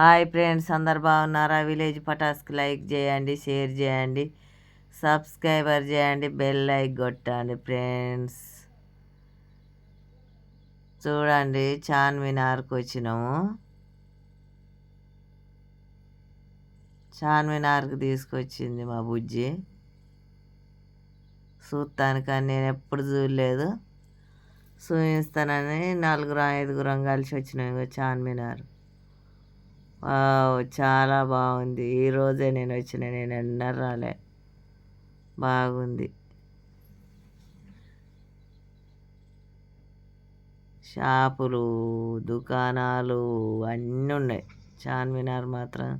Hi friends అందరు బాగున్నారా? Village పటాస్కి లైక్ చేయండి షేర్ చేయండి సబ్స్క్రైబర్ చేయండి బెల్ లైక్ కొట్టండి ఫ్రెండ్స్. చూడండి చార్మినార్కి వచ్చినాము. చార్మినార్కి తీసుకొచ్చింది మా బుజ్జి. చూస్తానికి నేను ఎప్పుడు చూడలేదు. చూపిస్తానని నలుగురం ఐదుగురం కలిసి వచ్చినాం ఇక చార్మినార్ చాలా బాగుంది. ఈరోజే నేను వచ్చిన నేను ఎన్నర రాలే. బాగుంది. షాపులు దుకాణాలు అన్నీ ఉన్నాయి. చార్మినార్ మాత్రం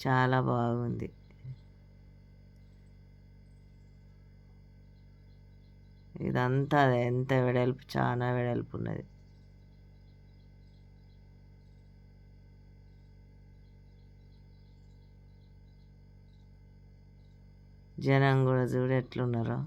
చాలా బాగుంది. ఇదంతా ఎంత వెడల్పు చాలా వెడల్పు ఉన్నది. జనం కూడా చూడు ఎట్లున్నారో.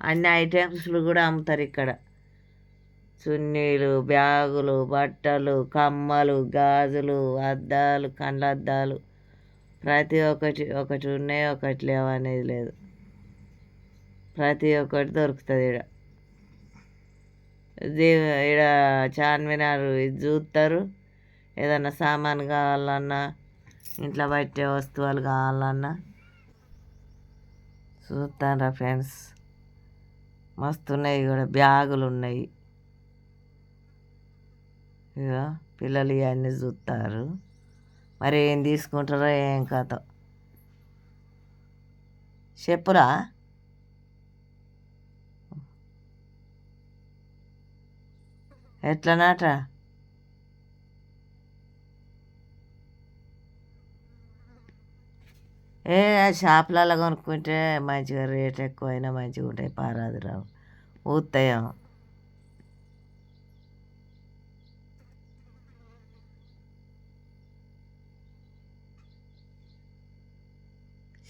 అన్ని ఐటమ్స్లు కూడా అమ్ముతారు ఇక్కడ. చున్నీలు బ్యాగులు బట్టలు కమ్మలు గాజులు అద్దాలు కండ్లద్దాలు. ప్రతి ఒక్కటి ఒకటి ఉన్నాయి ఒకటి లేవు అనేది లేదు. ప్రతి ఒక్కటి దొరుకుతుంది ఇక్కడ ఇక్కడ చార్మినార్ ఇది చూస్తారు ఏదన్నా సామాన్ కావాలన్నా ఇంట్లో పెట్టే వస్తువులు కావాలన్నా చూస్తారా ఫ్రెండ్స్. మస్తు ఉన్నాయి కూడా బ్యాగులు ఉన్నాయి. ఇక పిల్లలు ఇవన్నీ చూస్తారు మరి ఏం తీసుకుంటారో ఏం కథ. చెప్పురా. ఎట్లనాట ఏ షాపులలో కొనుక్కుంటే మంచిగా రేట్ ఎక్కువైనా మంచిగా ఉంటాయి. పారాదు రావు. ఊతాయేమో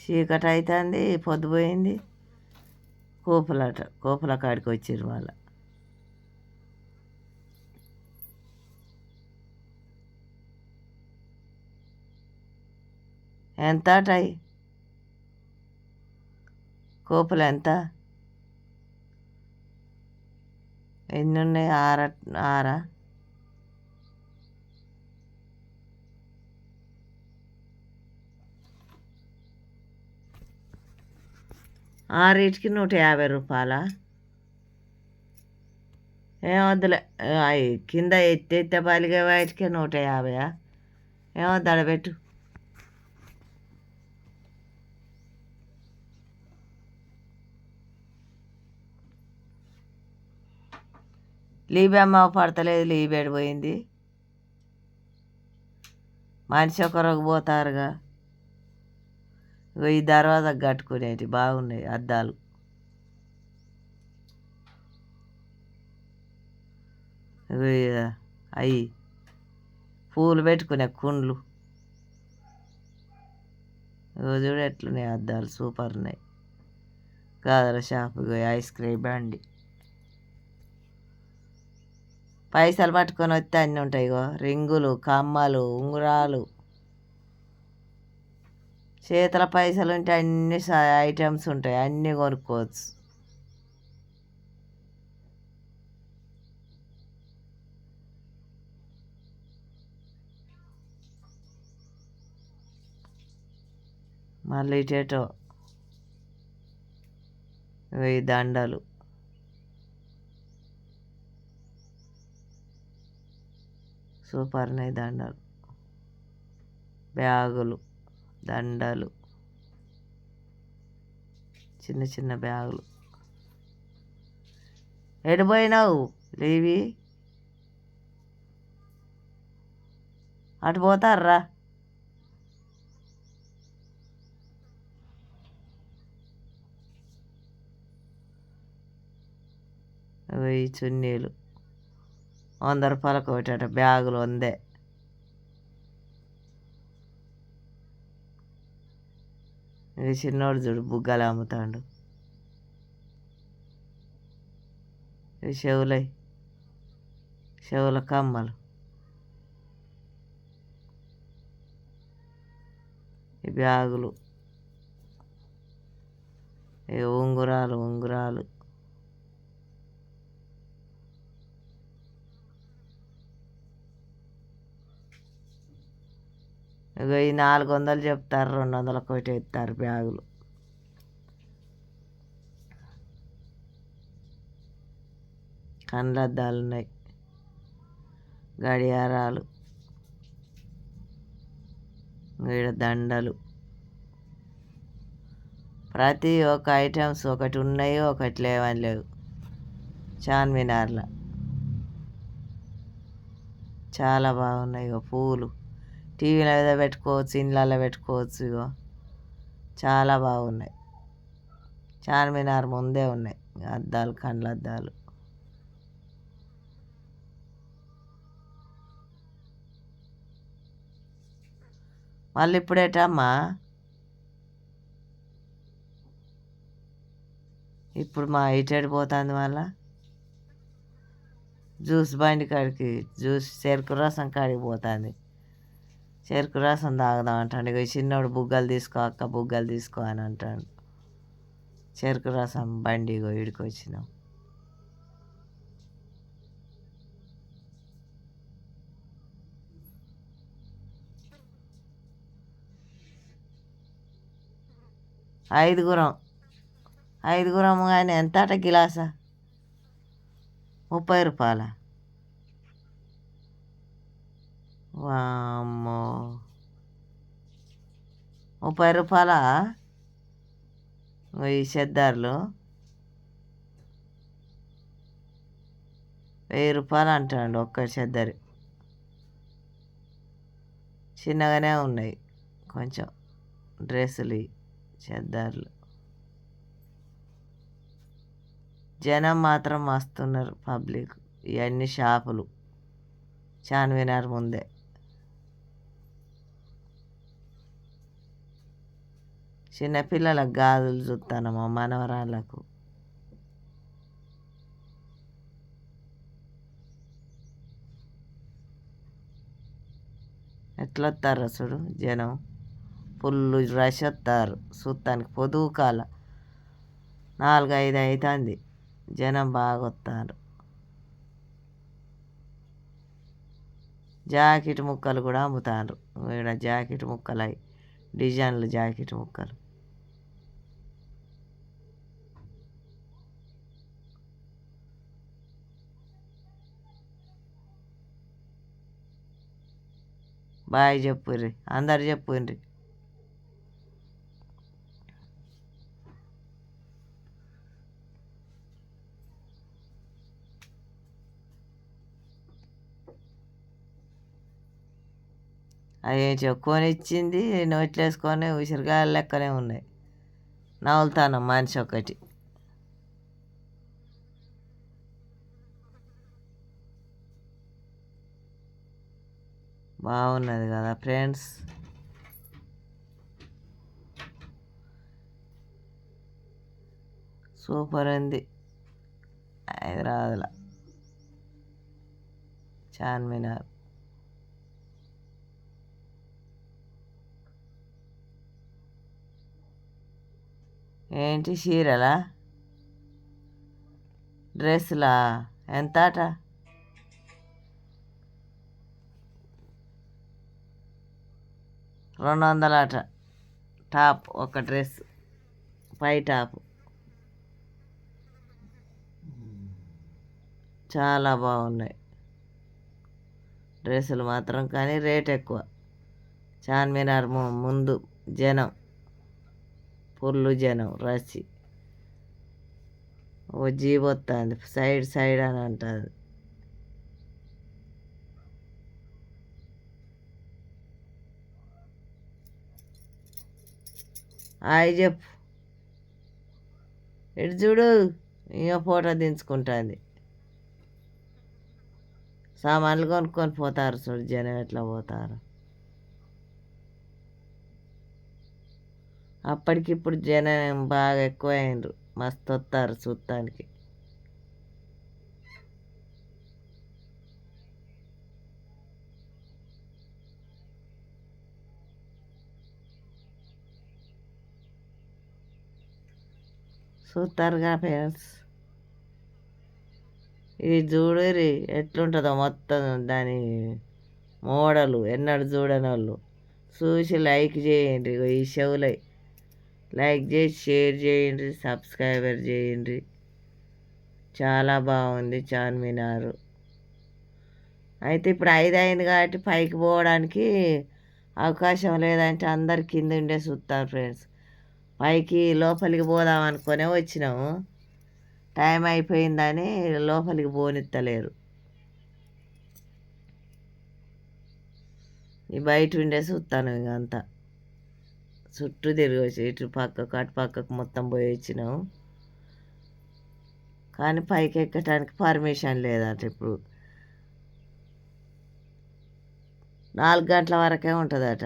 చీకటి అవుతుంది పొద్దుపోయింది కోపులట కోపుల కాడికి వచ్చిర్రు మళ్ళీ. ఎంత టై కోపులు ఎంత ఎన్ని ఉన్నాయి ఆర? ఆరా ఆరింటికి నూట యాభై రూపాయల? వద్దులే. అవి కింద ఎత్తే ఎత్తే పలిగే వాటికే నూట యాభైయా? ఏమో అడబెట్టు లీబమ్మ పడతలేదు లీబేడు పోయింది? మనిషి ఒకరికి పోతారుగా. ఈ దర్వాజా కట్టుకునేటి బాగున్నాయి అద్దాలు. అవి పూలు పెట్టుకునే కుండ్లు. చూడు ఎట్లున్నాయి అద్దాలు సూపర్ ఉన్నాయి గాదర షాపు ఐస్ క్రీమ్ బండి. పైసలు పట్టుకొని వస్తే అన్నీ ఉంటాయి ఇగో. రింగులు కమ్మలు ఉంగరాలు. చేతుల పైసలు ఉంటే అన్ని ఐటమ్స్ ఉంటాయి. అన్నీ కొనుక్కోవచ్చు. మళ్ళీ ఇటేటో. వెయ్యి దండలు. సూపర్ దండలు. బ్యాగులు దండలు. చిన్న చిన్న బ్యాగులు. ఎడిపోయినావు లేవి? అటు పోతారా వెయ్యి చున్నీలు. వంద రూపాయలకు ఒకట బ్యాగులు వందే. ఇది చిన్నోడు చూడు బుగ్గలు అమ్ముతాడు. ఇది చెవులై చెవుల కమ్మలు. ఈ బ్యాగులు ఈ ఉంగురాలు ఉంగురాలు. ఈ నాలుగు వందలు చెప్తారు రెండు వందల ఒకటి ఇస్తారు బ్యాగులు. కండ్లద్దాలు ఉన్నాయి గడియారాలు ఈడ దండలు. ప్రతి ఒక్క ఐటమ్స్ ఒకటి ఉన్నాయి ఒకటి లేవని లేవు. చార్మినార్లో. చాలా బాగున్నాయి పూలు. టీవీలో మీద పెట్టుకోవచ్చు ఇండ్లలో పెట్టుకోవచ్చు ఇగో. చాలా బాగున్నాయి. చార్మినార్ ముందే ఉన్నాయి. అద్దాలు కండ్ల అద్దాలు మళ్ళీ ఇప్పుడేటమ్మా ఇప్పుడు మా ఇటెడు పోతుంది మళ్ళా? జ్యూస్ బండి కాడికి జ్యూస్ చెరుకు రసం కాడికి పోతుంది. చెరుకు రసం తాగుదాం అంటాడు. ఇక చిన్నోడు బుగ్గలు తీసుకో అక్క బుగ్గలు తీసుకో అని అంటాడు. చెరుకు రసం బండి ఇగో వచ్చినాం. ఐదుగురం. ఐదుగురం కానీ ఎంత అట గిలాసా? ముప్పై రూపాయల? వామ్ ముప్పై రూపాయల? ఈ చెద్దార్లు వెయ్యి రూపాయలు అంటాడు ఒక్క చెద్దరి చిన్నగానే ఉన్నాయి కొంచెం డ్రెస్సులు ఇవి, చెద్దార్లు జనం మాత్రం మస్తున్నారు పబ్లిక్. ఇవన్నీ షాపులు. చార్మినార్ ముందే. చిన్నపిల్లలకు గాజులు చూస్తాను మా మనవరాళ్ళకు. ఎట్లొస్తారు చూడు జనం? ఫుల్లు రష్ వస్తారు చూస్తానికి పొదువు కాల. నాలుగైదు అవుతుంది జనం బాగా వస్తారు జాకెట్ ముక్కలు కూడా అమ్ముతారు. ఇక్కడ జాకెట్ ముక్కలు అవి డిజైన్లు జాకెట్ ముక్కలు. బాయ్ చెప్పుర్రి అందరు చెప్పుర్రి. అవి చెప్పుకొని ఇచ్చింది నోట్లేసుకొని ఉసిరికాయలు లెక్కనే ఉన్నాయి. నవ్వులుతాను మనిషి ఒకటి బాగున్నది కదా ఫ్రెండ్స్. సూపర్ ఉంది. హైదరాబాద్లో. చార్మినార్ ఏంటి చీరలా? డ్రెస్సులా ఎంత అట రెండు వందల టాప్ ఒక డ్రెస్. పై టాప్. చాలా బాగున్నాయి. డ్రెస్సులు మాత్రం కానీ రేట్ ఎక్కువ. చార్మినార్ ముందు జనం. ఫుల్లు జనం రసి. ఓ జీబ్ సైడ్ సైడ్ అని అంటుంది. హాయ్ చెప్పు. ఇటు చూడు ఇక ఫోటో దించుకుంటుంది. సామాన్లు కొనుక్కొని పోతారు చూడు జనం ఎట్లా పోతారు. అప్పటికిప్పుడు జనం బాగా ఎక్కువైండ్రు మస్తు వస్తారు చూడటానికి చూస్తారుగా ఫ్రెండ్స్. ఇది చూడరి ఎట్లుంటుందో మొత్తం దాని మోడలు ఎన్నడు చూడని వాళ్ళు చూసి లైక్ చేయండి ఈ షవులై లైక్ చేసి షేర్ చేయండి సబ్స్క్రైబర్ చేయండి. చాలా బాగుంది చార్మినార్. అయితే ఇప్పుడు ఐదు అయింది కాబట్టి పైకి పోవడానికి అవకాశం లేదంటే అందరు కింద ఉండే చూస్తారు ఫ్రెండ్స్. పైకి లోపలికి పోదాం అనుకునే వచ్చినాము. టైం అయిపోయిందని లోపలికి పోనిత్తలేరు. ఈ బయట ఉండే చూస్తాను ఇక అంతా. చుట్టూ తిరిగి వచ్చి ఇటు పక్కకు అటు పక్కకు మొత్తం పోయి వచ్చినాము కానీ పైకి ఎక్కడానికి పర్మిషన్ లేదట ఇప్పుడు. నాలుగు గంటల వరకే ఉంటుందట.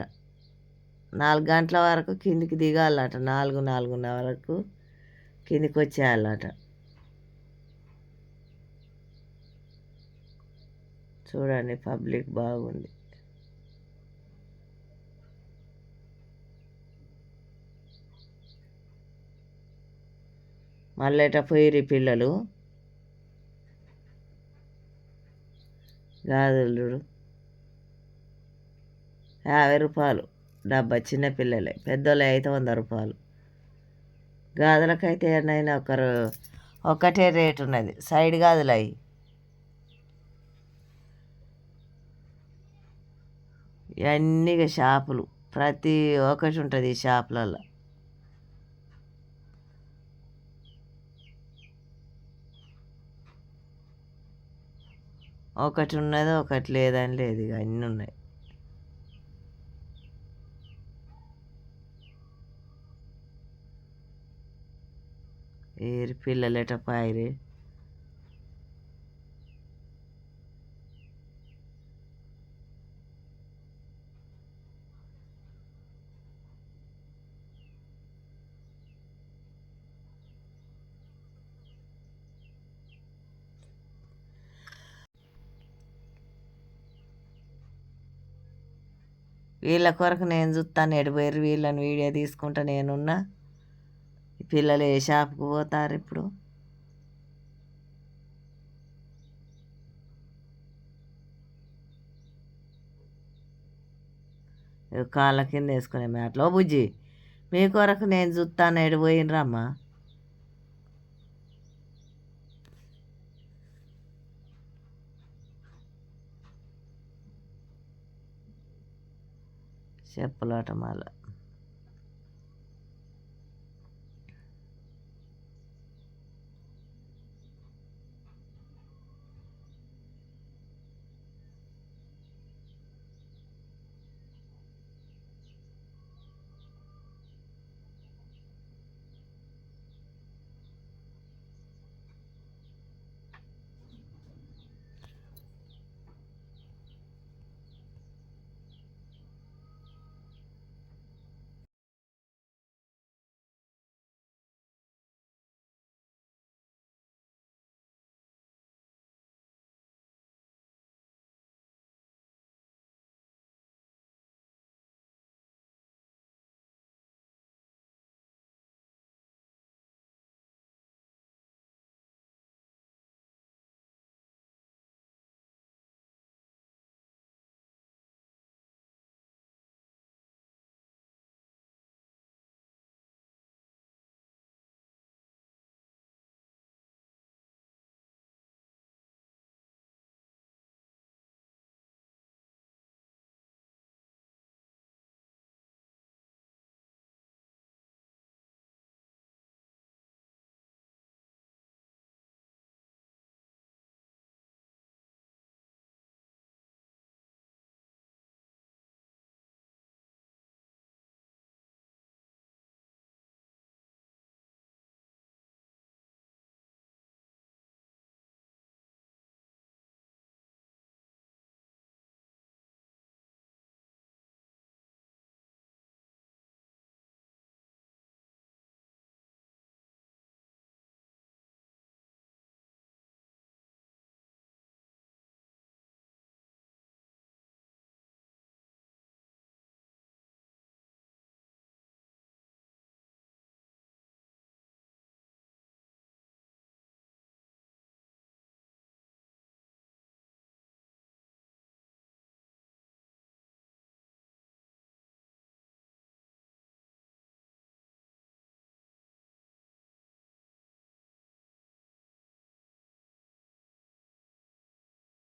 నాలుగు గంటల వరకు కిందికి దిగాలట. నాలుగు నాలుగున్నర వరకు కిందికి వచ్చేయాలట. చూడండి పబ్లిక్ బాగుంది. మళ్ళేట పోయిరి పిల్లలు. గాదులు చూడు. యాభై రూపాయలు. డబ్బా చిన్న పిల్లలే. పెద్దోళ్ళే అయితే వంద రూపాయలు. గాజులకైతే ఏమైనా ఒకరు ఒకటే రేట్ ఉన్నది. సైడ్ గాజులు అవి ఇవన్నీ ఇక షాపులు. ప్రతి ఒక్కటి ఉంటుంది ఈ షాపులలో ఒకటి ఉన్నది ఒకటి లేదని లేదు ఇక అన్నీ ఉన్నాయి. ఏరి పిల్లలేట పాయిరి వీళ్ళ కొరకు నేను చూస్తాను ఎడిపోయారు వీళ్ళని వీడియో తీసుకుంటా నేనున్నా. పిల్లలు ఏ షాప్కి పోతారు ఇప్పుడు? కాళ్ళ కింద వేసుకునే మ్యాట్లో బుజ్జి మీ కొరకు నేను చూస్తాను ఎడిపోయినరమ్మా చెప్పులాట మళ్ళా